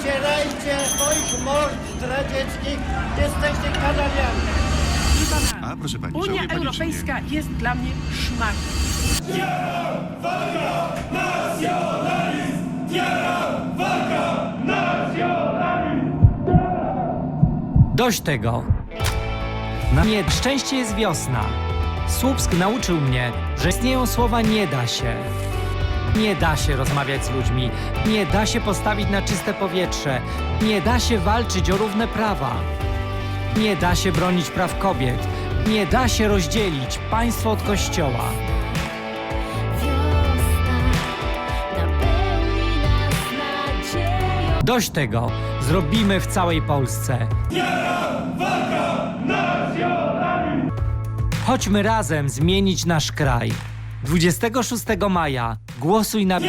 wycierajcie swoich mord zdradzieckich, jesteście kanaliami. A, proszę pani, Unia żałuje pani, Europejska jest dla mnie szmatem. Dość tego. Na nie szczęście jest wiosna. Słupsk nauczył mnie, że istnieją słowa nie da się. Nie da się rozmawiać z ludźmi, nie da się postawić na czyste powietrze, nie da się walczyć o równe prawa. Nie da się bronić praw kobiet, nie da się rozdzielić państwa od kościoła. Dość tego, zrobimy w całej Polsce. Chodźmy razem zmienić nasz kraj. 26 maja. Głosuj na